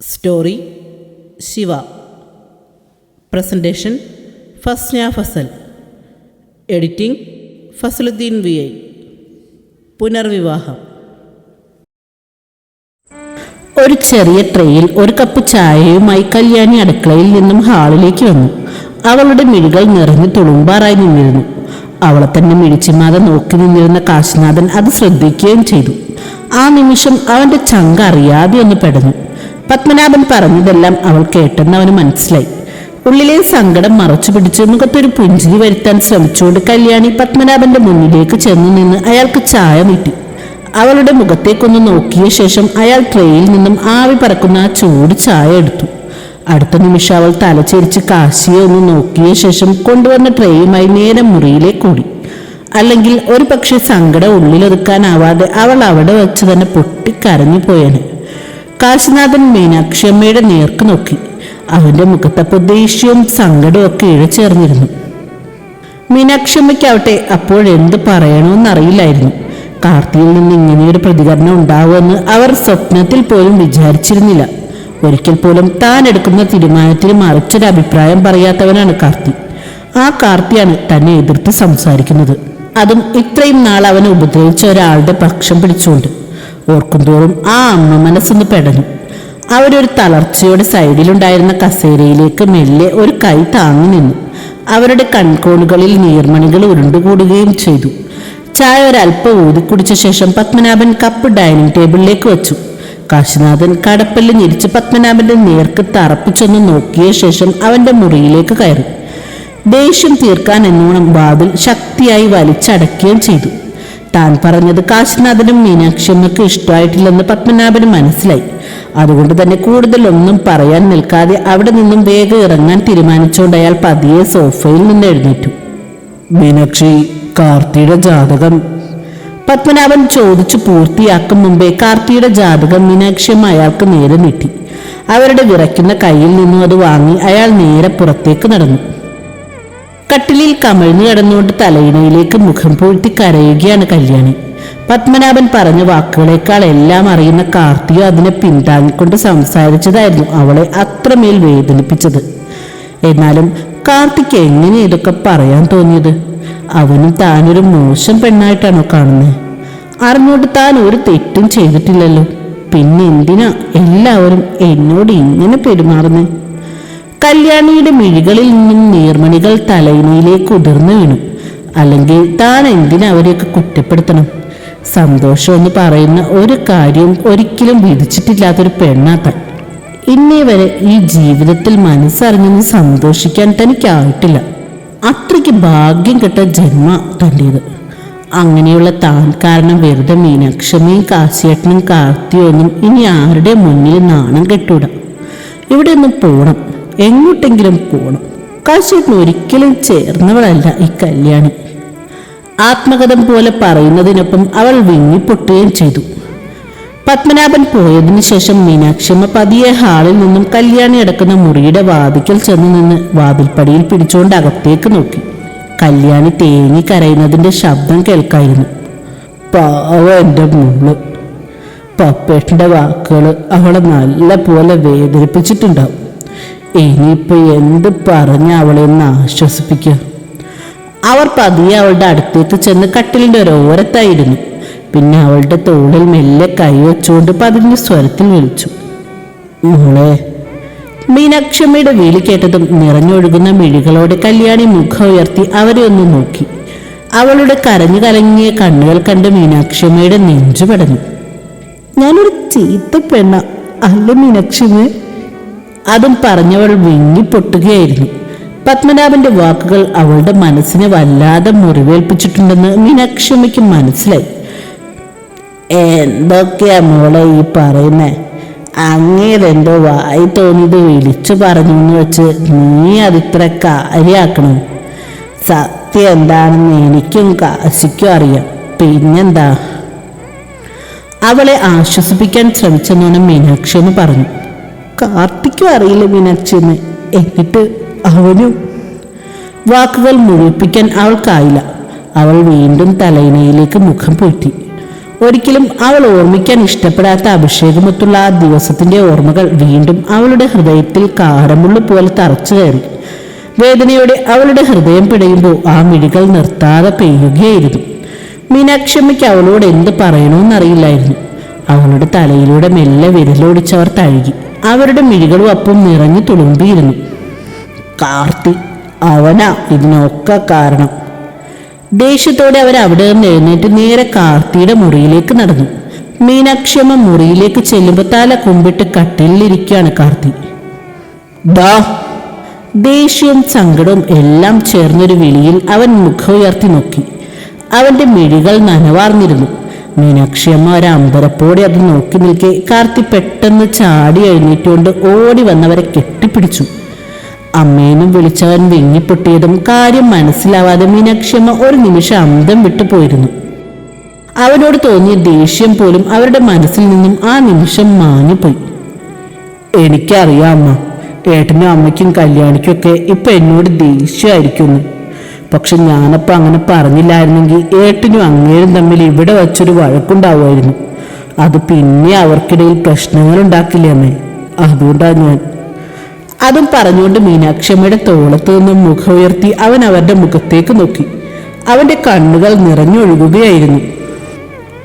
Story Shiva presentation Fasna Fasal editing Fasaluddin V I പുനർവിവാഹം ഒരു ചെറിയ ട്രെയിൽ ഒരു കപ്പ് ചായയുമായി കല്യാണി അടുക്കളയിൽ നിന്നും ഹാളിലേക്ക് വന്നു. അവളുടെ മിഴികൾ നിറഞ്ഞു തുളുമ്പാറായി നിന്നിരുന്നു. അവളെ തന്നെ മിഴിച്ചിമാതെ നോക്കി നിന്നിരുന്ന കാശിനാഥൻ അത് ശ്രദ്ധിക്കുകയും ചെയ്തു. ആ നിമിഷം അവന്റെ ചങ്ക അറിയാതെ ഒന്ന് പെടഞ്ഞു. പത്മനാഭൻ പറഞ്ഞതെല്ലാം അവൾ കേട്ടെന്ന് അവന് മനസ്സിലായി. ഉള്ളിലെ സങ്കടം മറച്ചു പിടിച്ച് മുഖത്തൊരു പുഞ്ചിരി വരുത്താൻ ശ്രമിച്ചുകൊണ്ട് കല്യാണി പത്മനാഭന്റെ മുന്നിലേക്ക് ചെന്നു നിന്ന് അയാൾക്ക് ചായ നീട്ടി. അവളുടെ മുഖത്തേക്കൊന്ന് നോക്കിയ ശേഷം അയാൾ ട്രെയിൽ നിന്നും ആവി പറക്കുന്ന ആ ചൂട് ചായ എടുത്തു. അടുത്ത നിമിഷം അവൾ തലചെരിച്ച് കാശിയെ ഒന്ന് നോക്കിയ ശേഷം കൊണ്ടുവന്ന ട്രെയുമായി നേരെ മുറിയിലേക്ക് ഓടി. അല്ലെങ്കിൽ ഒരു പക്ഷേ സങ്കടം ഉള്ളിലൊതുക്കാനാവാതെ അവൾ അവിടെ വെച്ച് തന്നെ പൊട്ടിക്കരഞ്ഞു പോയാണ് കാശിനാഥൻ മീനാക്ഷമ്മയുടെ നേർക്ക് നോക്കി. അവന്റെ മുഖത്തപ്പോൾ ദേഷ്യവും സങ്കടവും ഒക്കെ ഇഴചേർന്നിരുന്നു. മീനാക്ഷമ്മയ്ക്കാവട്ടെ അപ്പോഴെന്ത് പറയണമെന്നറിയില്ലായിരുന്നു കാർത്തിയിൽ നിന്ന് ഇങ്ങനെയൊരു പ്രതികരണം ഉണ്ടാവുമെന്ന് അവർ സ്വപ്നത്തിൽ പോലും വിചാരിച്ചിരുന്നില്ല. ഒരിക്കൽ പോലും താൻ എടുക്കുന്ന തീരുമാനത്തിന് മറിച്ചൊരു അഭിപ്രായം പറയാത്തവനാണ് കാർത്തി. ആ കാർത്തിയാണ് തന്നെ എതിർത്ത് സംസാരിക്കുന്നത്. അതും ഇത്രയും നാൾ അവനെ ഉപദ്രവിച്ച ഒരാളുടെ പക്ഷം പിടിച്ചുകൊണ്ട്. ഓർക്കുന്തോറും ആ അമ്മ മനസ്സൊന്ന് പെടഞ്ഞു. അവരൊരു തളർച്ചയുടെ സൈഡിലുണ്ടായിരുന്ന കസേരയിലേക്ക് മെല്ലെ ഒരു കൈ താങ്ങി നിന്നു. അവരുടെ കൺകോണുകളിൽ നീർമണികൾ ഉരുണ്ടുകൂടുകയും ചെയ്തു. ചായ ഒരല്പം ഊതിക്കുടിച്ച ശേഷം പത്മനാഭൻ കപ്പ് ഡൈനിങ് ടേബിളിലേക്ക് വെച്ചു. കാശിനാഥൻ കടപ്പല്ല് ഞെരിച്ച് പത്മനാഭന്റെ നേർക്ക് തറപ്പിച്ചൊന്ന് നോക്കിയ ശേഷം അവന്റെ മുറിയിലേക്ക് കയറി. ദേഷ്യം തീർക്കാൻ എന്നോണം വാതിൽ ശക്തിയായി വലിച്ചടക്കുകയും ചെയ്തു. താൻ പറഞ്ഞത് കാശിനാഥനും മീനാക്ഷിയമ്മയ്ക്ക് ഇഷ്ടമായിട്ടില്ലെന്ന് പത്മനാഭന് മനസ്സിലായി. അതുകൊണ്ട് തന്നെ കൂടുതൽ ഒന്നും പറയാൻ നിൽക്കാതെ അവിടെ നിന്നും വേഗം ഇറങ്ങാൻ തീരുമാനിച്ചുകൊണ്ട് അയാൾ പതിയെ സോഫയിൽ നിന്ന് എഴുന്നേറ്റു. മീനാക്ഷി കാർത്തിയുടെ ജാതകം പത്മനാഭൻ ചോദിച്ചു പൂർത്തിയാക്കും മുമ്പേ കാർത്തിയുടെ ജാതകം മീനാക്ഷിയമ്മ അയാൾക്ക് നേരെ നീട്ടി. അവരുടെ വിറയ്ക്കുന്ന കയ്യിൽ നിന്നും അത് വാങ്ങി അയാൾ നേരെ പുറത്തേക്ക് നടന്നു. കട്ടിലിൽ കമിഴ്ന്നു കിടന്നുകൊണ്ട് തലയിണയിലേക്ക് മുഖം പൂഴ്ത്തി കരയുകയാണ് കല്യാണി. പത്മനാഭൻ പറഞ്ഞ വാക്കുകളേക്കാൾ എല്ലാം അറിയുന്ന കാർത്തിക അതിനെ പിന്താങ്ങിക്കൊണ്ട് സംസാരിച്ചതായിരുന്നു അവളെ അത്രമേൽ വേദനിപ്പിച്ചത്. എന്നാലും കാർത്തിക്ക് എങ്ങനെ ഇതൊക്കെ പറയാൻ തോന്നിയത്? അവനും താനൊരു മോശം പെണ്ണായിട്ടാണോ കാണുന്നത് അറിഞ്ഞോട്ട് താൻ ഒരു തെറ്റും ചെയ്തിട്ടില്ലല്ലോ. പിന്നെ എന്തിനാ എല്ലാവരും എന്നോട് ഇങ്ങനെ പെരുമാറുന്നത് കല്യാണിയുടെ മിഴികളിൽ നിന്നും നീർമണികൾ തലയിണയിലേക്ക് ഉതിർന്നു വീണു. അല്ലെങ്കിൽ താൻ എന്തിനാ അവരെയൊക്കെ കുറ്റപ്പെടുത്തണം? സന്തോഷം എന്ന് പറയുന്ന ഒരു കാര്യവും ഒരിക്കലും വിധിച്ചിട്ടില്ലാത്തൊരു പെണ്ണാത്ത ഇന്നേ വരെ ഈ ജീവിതത്തിൽ മനസ്സറിഞ്ഞൊന്ന് സന്തോഷിക്കാൻ തനിക്കായിട്ടില്ല. അത്രയ്ക്ക് ഭാഗ്യം കെട്ട ജന്മ തന്റേത് അങ്ങനെയുള്ള താൻ കാരണം വെറുതെ മീനാക്ഷമയും കാശിയേട്ടനും കാർത്തിയൊന്നും ഇനി ആരുടെ മുന്നിൽ നാണം കെട്ടൂട? ഇവിടെ ഒന്ന് പോണം. എങ്ങോട്ടെങ്കിലും പോണം. കാശിയേട്ടൻ ഒരിക്കലും ചേർന്നവളല്ല ഈ കല്യാണി. ആത്മകഥം പോലെ പറയുന്നതിനൊപ്പം അവൾ വിങ്ങിപ്പൊട്ടുകയും ചെയ്തു. പത്മനാഭൻ പോയതിനു ശേഷം മീനാക്ഷിയമ്മ പതിയെ ഹാളിൽ നിന്നും കല്യാണി അടക്കുന്ന മുറിയുടെ വാതിക്കൽ ചെന്ന് നിന്ന് വാതിൽപ്പടിയിൽ പിടിച്ചുകൊണ്ട് അകത്തേക്ക് നോക്കി. കല്യാണി തേങ്ങി കരയുന്നതിന്റെ ശബ്ദം കേൾക്കായിരുന്നു. പാവ എന്റെ മുൾ. പപ്പേട്ടന്റെ വാക്കുകൾ അവളെ നല്ല പോലെ വേദനിപ്പിച്ചിട്ടുണ്ടാവും. ഇനിയിപ്പോൾ എന്ത് പറഞ്ഞ അവളെ ഒന്ന് ആശ്വസിപ്പിക്കുക അവർ പതിയെ അവളുടെ അടുത്തേക്ക് ചെന്ന് കട്ടിലിന്റെ ഒരോരത്തായിരുന്നു പിന്നെ അവളുടെ തോളിൽ മെല്ലെ കൈ വെച്ചുകൊണ്ട് പതിഞ്ഞ സ്വരത്തിൽ വിളിച്ചു. മോളെ മീനാക്ഷമ്മയുടെ വിളി കേട്ടതും നിറഞ്ഞൊഴുകുന്ന മിഴികളോടെ കല്യാണി മുഖം ഉയർത്തി അവരെ ഒന്ന് നോക്കി. അവളുടെ കരഞ്ഞു കലങ്ങിയ കണ്ണുകൾ കണ്ട് മീനാക്ഷമ്മയുടെ നെഞ്ചു പടഞ്ഞു. ഞാനൊരു ചീത്ത പെണ്ണ അല്ല മീനാക്ഷമ്മേ അതും പറഞ്ഞവൾ വിങ്ങിപ്പൊട്ടുകയായിരുന്നു. പത്മനാഭന്റെ വാക്കുകൾ അവളുടെ മനസ്സിനെ വല്ലാതെ മുറിവേൽപ്പിച്ചിട്ടുണ്ടെന്ന് മീനാക്ഷമ്മയ്ക്ക് മനസ്സിലായി. എന്തൊക്കെയാ മോളെ ഈ പറയുന്നേ? അങ്ങേരെന്തോ വായി തോന്നിയത് വിളിച്ചു പറഞ്ഞു എന്ന് വെച്ച് നീ അതിത്ര കാര്യാക്കണം. സത്യം എന്താണെന്ന് എനിക്കും കാശിക്കും അറിയാം. പിന്നെന്താ? അവളെ ആശ്വസിപ്പിക്കാൻ ശ്രമിച്ചെന്നാണ് മീനാക്ഷി എന്ന് പറഞ്ഞു. കാർത്തിക്കും അറിയില്ല മീനാക്ഷി എന്ന്. എന്നിട്ട് അവനും? വാക്കുകൾ മുഴുപ്പിക്കാൻ അവൾക്കായില്ല. അവൾ വീണ്ടും തലയിണയിലേക്ക് മുഖം പൂറ്റി ഒരിക്കലും അവൾ ഓർമ്മിക്കാൻ ഇഷ്ടപ്പെടാത്ത അഭിഷേകമൊത്തുള്ള ആ ദിവസത്തിന്റെ ഓർമ്മകൾ വീണ്ടും അവളുടെ ഹൃദയത്തിൽ കാരമുള്ളു പോലെ തറച്ചു കയറി. വേദനയോടെ അവളുടെ ഹൃദയം പിടയുമ്പോൾ ആ മിഴികൾ നിർത്താതെ പെയ്യുകയായിരുന്നു. മീനാക്ഷമ്മയ്ക്ക് അവളോട് എന്ത് പറയണമെന്നറിയില്ലായിരുന്നു അവളുടെ തലയിലൂടെ മെല്ലെ വിരലോടിച്ചവർ തഴുകി. അവരുടെ മിഴികളും അപ്പം നിറഞ്ഞു തുളുമ്പിയിരുന്നു. കാർത്തി അവനാ ഇതിനൊക്കെ കാരണം. ദേഷ്യത്തോടെ അവർ അവിടെ നിന്ന് എഴുന്നേറ്റ് നേരെ കാർത്തിയുടെ മുറിയിലേക്ക് നടന്നു. മീനാക്ഷമ്മ മുറിയിലേക്ക് ചെല്ലുമ്പോൾ തല കുമ്പിട്ട് കട്ടിലിരിക്കുകയാണ് കാർത്തി. ദാ ദേഷ്യവും സങ്കടവും എല്ലാം ചേർന്നൊരു വിളിയിൽ അവൻ മുഖം ഉയർത്തി നോക്കി. അവന്റെ മിഴികൾ നനവാർന്നിരുന്നു. മീനാക്ഷിയമ്മ ഒരു അമ്പരപ്പോടെ അത് നോക്കി നിൽക്കെ കാർത്തി പെട്ടെന്ന് ചാടി എഴുന്നേറ്റുകൊണ്ട് ഓടി വന്നവരെ കെട്ടിപ്പിടിച്ചു. അമ്മേനും വിളിച്ചവൻ വിങ്ങിപ്പൊട്ടിയതും കാര്യം മനസ്സിലാവാതെ മീനാക്ഷിയമ്മ ഒരു നിമിഷം അന്തം വിട്ടുപോയിരുന്നു അവനോട് തോന്നിയ ദേഷ്യം പോലും അവരുടെ മനസ്സിൽ നിന്നും ആ നിമിഷം മാഞ്ഞുപോയി എനിക്കറിയാം അമ്മ ഏട്ടനും അമ്മയ്ക്കും കല്യാണിക്കൊക്കെ ഇപ്പൊ എന്നോട് ദേഷ്യമായിരിക്കുന്നു. പക്ഷെ ഞാനപ്പോ അങ്ങനെ പറഞ്ഞില്ലായിരുന്നെങ്കിൽ ഏട്ടനും അങ്ങേരും തമ്മിൽ ഇവിടെ വച്ചൊരു വഴക്കുണ്ടാവുമായിരുന്നു. അത് പിന്നെ അവർക്കിടയിൽ പ്രശ്നങ്ങൾ ഉണ്ടാക്കില്ലേ അമ്മേ? അതുകൊണ്ടാണ് ഞാൻ അതും പറഞ്ഞുകൊണ്ട് മീനാക്ഷമ്മയുടെ തോളത്ത് നിന്നും മുഖം ഉയർത്തി അവൻ അവരുടെ മുഖത്തേക്ക് നോക്കി. അവന്റെ കണ്ണുകൾ നിറഞ്ഞൊഴുകുകയായിരുന്നു.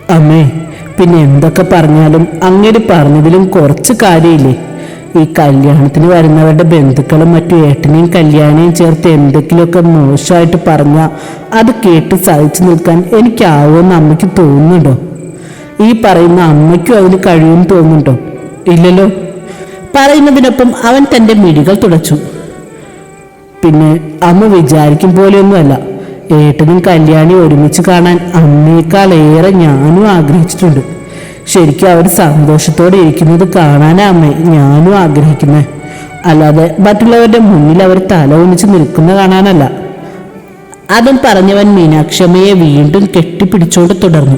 അമ്മേ പിന്നെ എന്തൊക്കെ പറഞ്ഞാലും അങ്ങേര് പറഞ്ഞതിലും കുറച്ച് കാര്യമില്ലേ? ഈ കല്യാണത്തിന് വരുന്നവരുടെ ബന്ധുക്കളും മറ്റു ഏട്ടനെയും കല്യാണിയും ചേർത്ത് എന്തെങ്കിലുമൊക്കെ മോശമായിട്ട് പറഞ്ഞാൽ അത് കേട്ട് സഹിച്ചു നിൽക്കാൻ എനിക്കാവുമെന്ന് അമ്മയ്ക്ക് തോന്നുന്നുണ്ടോ? ഈ പറയുന്ന അമ്മയ്ക്കും അതിന് കഴിയുമെന്ന് തോന്നുന്നുണ്ടോ? ഇല്ലല്ലോ. പറയുന്നതിനൊപ്പം അവൻ തന്റെ മിഴികൾ തുടച്ചു. പിന്നെ അമ്മ വിചാരിക്കും പോലെയൊന്നുമല്ല ഏട്ടനും കല്യാണി ഒരുമിച്ച് കാണാൻ അമ്മയേക്കാൾ ഏറെ ഞാനും ആഗ്രഹിച്ചിട്ടുണ്ട്. ശരിക്കും അവർ സന്തോഷത്തോടെ ഇരിക്കുന്നത് കാണാനാ അമ്മേ ഞാനും ആഗ്രഹിക്കുന്നത് അല്ലാതെ മറ്റുള്ളവരുടെ മുന്നിൽ അവർ തല ഒന്നിച്ച് നിൽക്കുന്ന കാണാനല്ല. അതും പറഞ്ഞവൻ മീനാക്ഷമ്മയെ വീണ്ടും കെട്ടിപ്പിടിച്ചോണ്ട് തുടർന്നു.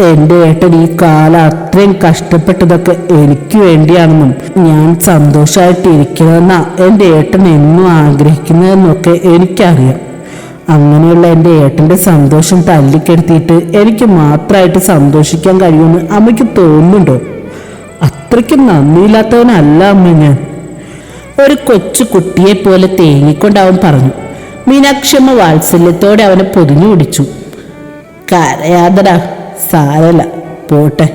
എന്റെ ഏട്ടൻ ഈ കാലം അത്രയും കഷ്ടപ്പെട്ടതൊക്കെ എനിക്ക് വേണ്ടിയാണെന്നും ഞാൻ സന്തോഷമായിട്ട് ഇരിക്കണമെന്നാ എന്റെ ഏട്ടൻ എന്നും ആഗ്രഹിക്കുന്നതെന്നൊക്കെ എനിക്കറിയാം. അങ്ങനെയുള്ള എന്റെ ഏട്ടന്റെ സന്തോഷം തല്ലിക്കെടുത്തിയിട്ട് എനിക്ക് മാത്രമായിട്ട് സന്തോഷിക്കാൻ കഴിയുമെന്ന് അമ്മയ്ക്ക് തോന്നുന്നുണ്ടോ? അത്രയ്ക്ക് നന്ദിയില്ലാത്തവനല്ല അമ്മ ഞാൻ. ഒരു കൊച്ചു കുട്ടിയെ പോലെ തേങ്ങിക്കൊണ്ട് അവൻ പറഞ്ഞു മീനാക്ഷമ്മ വാത്സല്യത്തോടെ അവനെ പൊതിഞ്ഞു പിടിച്ചു. കരയാതടാ. സാരല്ല പോട്ടെ.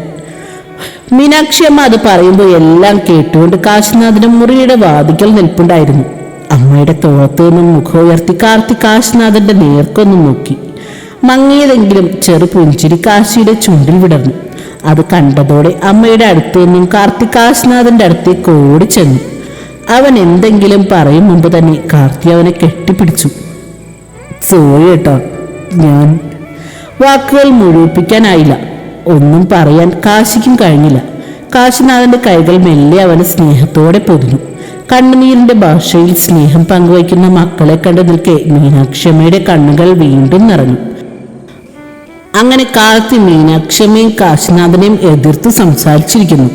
മീനാക്ഷിയമ്മ അത് പറയുമ്പോൾ എല്ലാം കേട്ടുകൊണ്ട് കാശിനാഥിന് മുറിയുടെ വാതിക്കൽ നിൽപ്പുണ്ടായിരുന്നു. അമ്മയുടെ തോളത്ത് നിന്നും മുഖം ഉയർത്തി കാർത്തി കാശിനാഥന്റെ നേർക്കൊന്ന് നോക്കി. മങ്ങിയതെങ്കിലും ചെറു പുഞ്ചിരി കാശിയുടെ ചുണ്ടിൽ വിടർന്നു. അത് കണ്ടതോടെ അമ്മയുടെ അടുത്ത് നിന്നും കാർത്തി കാശിനാഥന്റെ അടുത്തേക്ക് ഓടി ചെന്നു. അവൻ എന്തെങ്കിലും പറയും മുമ്പ് തന്നെ കാർത്തി അവനെ കെട്ടിപ്പിടിച്ചു. സോറി കേട്ടോ ഞാൻ വാക്കുകൾ മുഴുവിപ്പിക്കാനായില്ല. ഒന്നും പറയാൻ കാശിക്കും കഴിഞ്ഞില്ല. കാശിനാഥന്റെ കൈകൾ മെല്ലെ അവന് സ്നേഹത്തോടെ പൊതിഞ്ഞു. കണ്ണുനീരിന്റെ ഭാഷയിൽ സ്നേഹം പങ്കുവയ്ക്കുന്ന മക്കളെ കണ്ടു നിൽക്കെ മീനാക്ഷമ്മയുടെ കണ്ണുകൾ വീണ്ടും നിറഞ്ഞു. അങ്ങനെ കാലത്ത് മീനാക്ഷമ്മയും കാശിനാഥനെയും എതിർത്ത് സംസാരിച്ചിരിക്കുന്നു.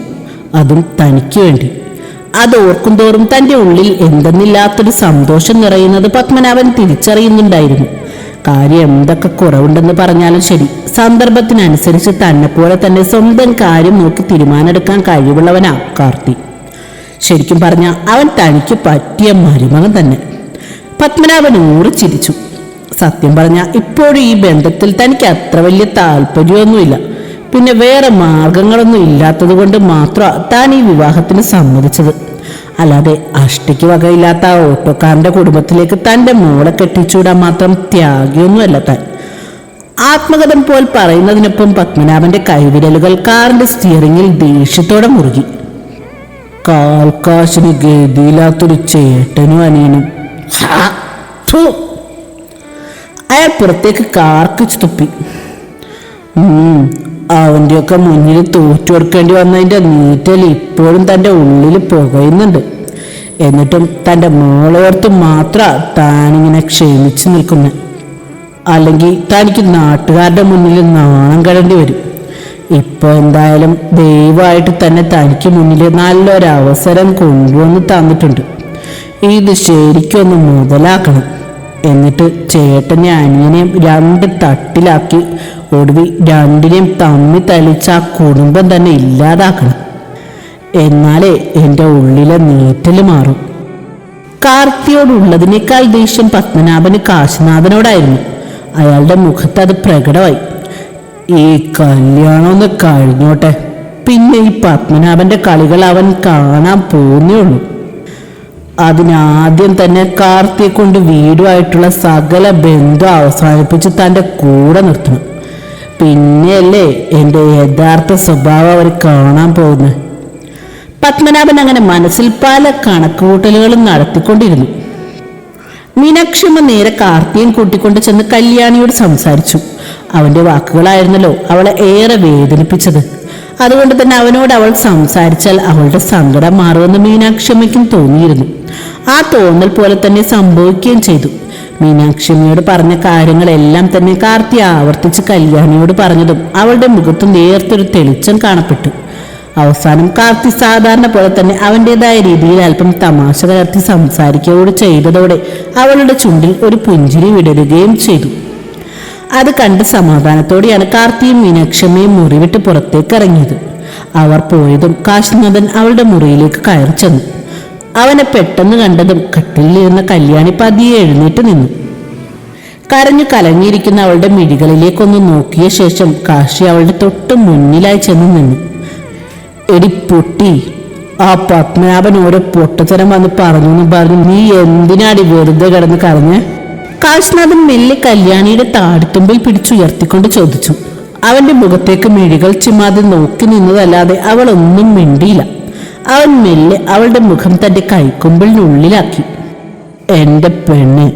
അതും തനിക്ക് വേണ്ടി. അത് ഓർക്കുന്തോറും തന്റെ ഉള്ളിൽ എന്തെന്നില്ലാത്തൊരു സന്തോഷം നിറയുന്നത് പത്മനാഭൻ തിരിച്ചറിയുന്നുണ്ടായിരുന്നു. കാര്യം എന്തൊക്കെ കുറവുണ്ടെന്ന് പറഞ്ഞാലും ശരി. സന്ദർഭത്തിനനുസരിച്ച് തന്നെ പോലെ തന്നെ സ്വന്തം കാര്യം നോക്കി തീരുമാനമെടുക്കാൻ കഴിവുള്ളവനാ കാർത്തി. ശരിക്കും പറഞ്ഞ അവൻ തനിക്ക് പറ്റിയ മരുമകൻ തന്നെ. പത്മനാഭൻ ഊറി ചിരിച്ചു. സത്യം പറഞ്ഞ ഇപ്പോഴും ഈ ബന്ധത്തിൽ തനിക്ക് അത്ര വലിയ താല്പര്യമൊന്നുമില്ല. പിന്നെ വേറെ മാർഗങ്ങളൊന്നും ഇല്ലാത്തത് കൊണ്ട് മാത്രമാണ് താൻ ഈ വിവാഹത്തിന് സമ്മതിച്ചത്. അല്ലാതെ അഷ്ടിക്ക് വകയില്ലാത്ത ആ ഓട്ടോക്കാരന്റെ കുടുംബത്തിലേക്ക് തന്റെ മോളെ കെട്ടിച്ചൂടാൻ മാത്രം ത്യാഗിയൊന്നുമല്ല താൻ. ആത്മകഥം പോൽ പറയുന്നതിനൊപ്പം പത്മനാഭന്റെ കൈവിരലുകൾ കാറിന്റെ സ്റ്റിയറിംഗിൽ ദേഷ്യത്തോടെ മുറുകി. കാൽക്കാശിന് ഗതിയില്ലാത്തൊരു ചേട്ടനും അനിയനും. അയാൾ പുറത്തേക്ക് കാർക്കിച്ചു തുപ്പി ഉം, അവന്റെയൊക്കെ മുന്നിൽ തോറ്റു കൊടുക്കേണ്ടി വന്നതിന്റെ നീറ്റൽ ഇപ്പോഴും തന്റെ ഉള്ളിൽ പുകയുന്നുണ്ട്. എന്നിട്ടും തന്റെ മോളോർത്ത് മാത്ര താനിങ്ങനെ ക്ഷമിച്ചു നിൽക്കുന്നത് അല്ലെങ്കിൽ തനിക്ക് നാട്ടുകാരുടെ മുന്നിൽ നാണം കടേണ്ടി വരും. ഇപ്പോൾ എന്തായാലും ദയവായിട്ട് തന്നെ തനിക്ക് മുന്നിൽ നല്ലൊരവസരം കൊണ്ടുവന്ന് തന്നിട്ടുണ്ട്. ഇത് ശരിക്കൊന്ന് മുതലാക്കണം. എന്നിട്ട് ചേട്ടനെ അനിയനെയും രണ്ട് തട്ടിലാക്കി. ഒടുവിൽ രണ്ടിനെയും തമ്മി തളിച്ച് ആ കുടുംബം തന്നെ ഇല്ലാതാക്കണം. എന്നാലേ എന്റെ ഉള്ളിലെ നീറ്റൽ മാറും. കാർത്തിയോടുള്ളതിനേക്കാൾ ദേഷ്യം പത്മനാഭന് കാശിനാഥനോടായിരുന്നു. അയാളുടെ മുഖത്ത് അത് പ്രകടമായി. ഈ കല്യാണം ഒന്ന് കഴിഞ്ഞോട്ടെ. പിന്നെ ഈ പത്മനാഭന്റെ കളികൾ അവൻ കാണാൻ പോകുന്നേ ഉള്ളൂ. അതിനാദ്യം തന്നെ കാർത്തിയെ കൊണ്ട് വീടുമായിട്ടുള്ള സകല ബന്ധം അവസാനിപ്പിച്ച് തന്റെ കൂടെ നിർത്തണം. പിന്നെയല്ലേ എന്റെ യഥാർത്ഥ സ്വഭാവം അവർ കാണാൻ പോകുന്നത്? പത്മനാഭൻ അങ്ങനെ മനസ്സിൽ പല കണക്കുകൂട്ടലുകളും നടത്തിക്കൊണ്ടിരുന്നു. മീനാക്ഷിയമ്മ നേരെ കാർത്തിയും കൂട്ടിക്കൊണ്ട് ചെന്ന് കല്യാണിയോട് സംസാരിച്ചു. അവന്റെ വാക്കുകളായിരുന്നല്ലോ അവളെ ഏറെ വേദനിപ്പിച്ചത്. അതുകൊണ്ട് തന്നെ അവനോട് അവൾ സംസാരിച്ചാൽ അവളുടെ സങ്കടം മാറുമെന്ന് മീനാക്ഷിയമ്മയ്ക്കും തോന്നിയിരുന്നു. ആ തോന്നൽ പോലെ തന്നെ സംഭവിക്കുകയും ചെയ്തു. മീനാക്ഷിമിയോട് പറഞ്ഞ കാര്യങ്ങളെല്ലാം തന്നെ കാർത്തി ആവർത്തിച്ച് കല്യാണിയോട് പറഞ്ഞതും അവളുടെ മുഖത്ത് നേർത്തൊരു തെളിച്ചം കാണപ്പെട്ടു. അവസാനം കാർത്തി സാധാരണ പോലെ തന്നെ അവന്റെതായ രീതിയിൽ അല്പം തമാശ കലർത്തി സംസാരിക്കുകയോട് ചെയ്തതോടെ അവളുടെ ചുണ്ടിൽ ഒരു പുഞ്ചിരി വിടരുകയും ചെയ്തു. അത് കണ്ട് സമാധാനത്തോടെയാണ് കാർത്തിയും മീനാക്ഷമ്മയും മുറിവിട്ട് പുറത്തേക്ക് ഇറങ്ങിയത്. അവർ പോയതും കാശിനാഥൻ അവളുടെ മുറിയിലേക്ക് കയറി ചെന്നു അവനെ പെട്ടെന്ന് കണ്ടതും കട്ടിലിരുന്ന കല്യാണി പതിയെ എഴുന്നേറ്റ് നിന്നു. കരഞ്ഞു കലങ്ങിയിരിക്കുന്ന അവളുടെ മിഴികളിലേക്കൊന്ന് നോക്കിയ ശേഷം കാശി അവളുടെ തൊട്ട് മുന്നിലായി ചെന്ന് നിന്നു. എടി പൊട്ടി ആ പത്മനാഭൻ ഓരോ പൊട്ടത്തരം വന്ന് പറഞ്ഞു എന്ന് പറഞ്ഞു. നീ എന്തിനാടി വെറുതെ കിടന്ന് കരഞ്ഞ്? കാശ്നാഥൻ മെല്ലെ കല്യാണിയുടെ താടിത്തുമ്പിൽ പിടിച്ചുയർത്തിക്കൊണ്ട് ചോദിച്ചു. അവന്റെ മുഖത്തേക്ക് മിഴികൾ ചിമ്മാതെ നോക്കി നിന്നതല്ലാതെ അവൾ ഒന്നും മിണ്ടിയില്ല. അവൻ മെല്ലെ അവളുടെ മുഖം തന്റെ കൈക്കുമ്പിളിനുള്ളിലാക്കി. എന്റെ പെണ്ണ്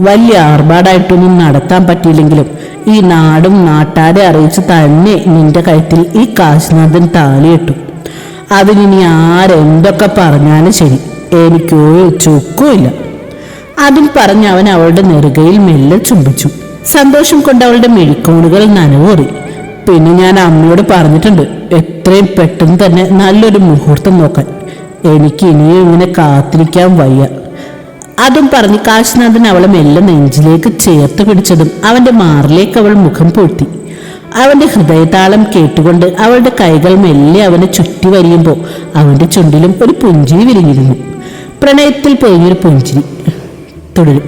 വലിയ ആർഭാടായിട്ടൊന്നും നടത്താൻ പറ്റിയില്ലെങ്കിലും ഈ നാടും നാട്ടാരെ അറിയിച്ച് തന്നെ നിന്റെ കഴുത്തിൽ ഈ കാശ്നാഥൻ താലിയിട്ടു. അതിനി ആരെന്തൊക്കെ പറഞ്ഞാലും ശരി എനിക്കൊരു ചുക്കുമില്ല. അതും പറഞ്ഞ് അവൻ അവളുടെ നെറുകയിൽ മെല്ലെ ചുംബിച്ചു. സന്തോഷം കൊണ്ട് അവളുടെ മെഴിക്കോണുകൾ നനവേറി. പിന്നെ ഞാൻ അമ്മയോട് പറഞ്ഞിട്ടുണ്ട് എത്രയും പെട്ടെന്ന് തന്നെ നല്ലൊരു മുഹൂർത്തം നോക്കാൻ. എനിക്ക് ഇനിയും ഇങ്ങനെ കാത്തിരിക്കാൻ വയ്യ. അതും പറഞ്ഞ് കാശിനാഥൻ അവളെ മെല്ലെ നെഞ്ചിലേക്ക് ചേർത്ത് പിടിച്ചതും അവന്റെ മാറിലേക്ക് അവൾ മുഖം പൂഴ്ത്തി. അവന്റെ ഹൃദയതാളം കേട്ടുകൊണ്ട് അവളുടെ കൈകൾ മെല്ലെ അവനെ ചുറ്റി വരിയുമ്പോൾ അവന്റെ ചുണ്ടിലും ഒരു പുഞ്ചിരി വിരിഞ്ഞിരുന്നു. പ്രണയത്തിൽ പൊഴിഞ്ഞൊരു പുഞ്ചിരി തുടരും.